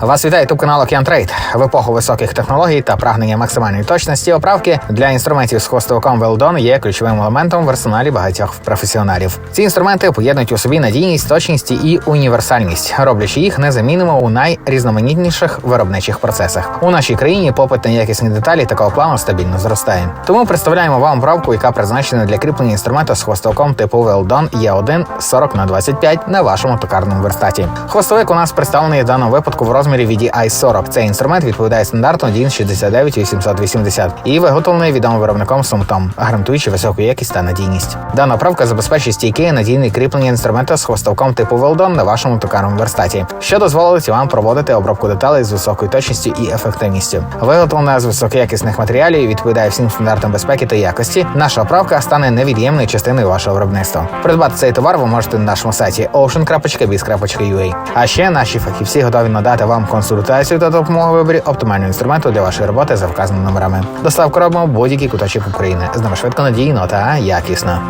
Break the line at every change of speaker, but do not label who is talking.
Вас вітає ютуб канал Океан Трейд. В епоху високих технологій та прагнення максимальної точності оправки для інструментів з хвостовиком Weldon є ключовим елементом в арсеналі багатьох професіоналів. Ці інструменти поєднують у собі надійність, точність і універсальність, роблячи їх незамінними у найрізноманітніших виробничих процесах. У нашій країні попит на якісні деталі такого плану стабільно зростає. Тому представляємо вам оправку, яка призначена для кріплення інструменту з хвостовиком типу Weldon E1 40 на 25 на вашому токарному верстаті. Хвостовик у нас представлений в даному випадку в розмірі VDI 40. Цей інструмент відповідає стандарту DIN 69880 і виготовлений відомим виробником Сумтом, гарантуючи високу якість та надійність. Дана оправка забезпечить стійке і надійне кріплення інструменту з хвостовком типу Weldon на вашому токарному верстаті, що дозволить вам проводити обробку деталей з високою точністю і ефективністю. Виготовлена з високоякісних матеріалів і відповідає всім стандартам безпеки та якості. Наша оправка стане невід'ємною частиною вашого виробництва. Придбати цей товар ви можете на нашому сайті ocean.biz.ua. А ще наші фахівці готові надати вам консультацію та допомогу виборі оптимального інструменту для вашої роботи за вказаними номерами. Доставку робимо будь-який куточок України. З нами швидко надійно та якісно.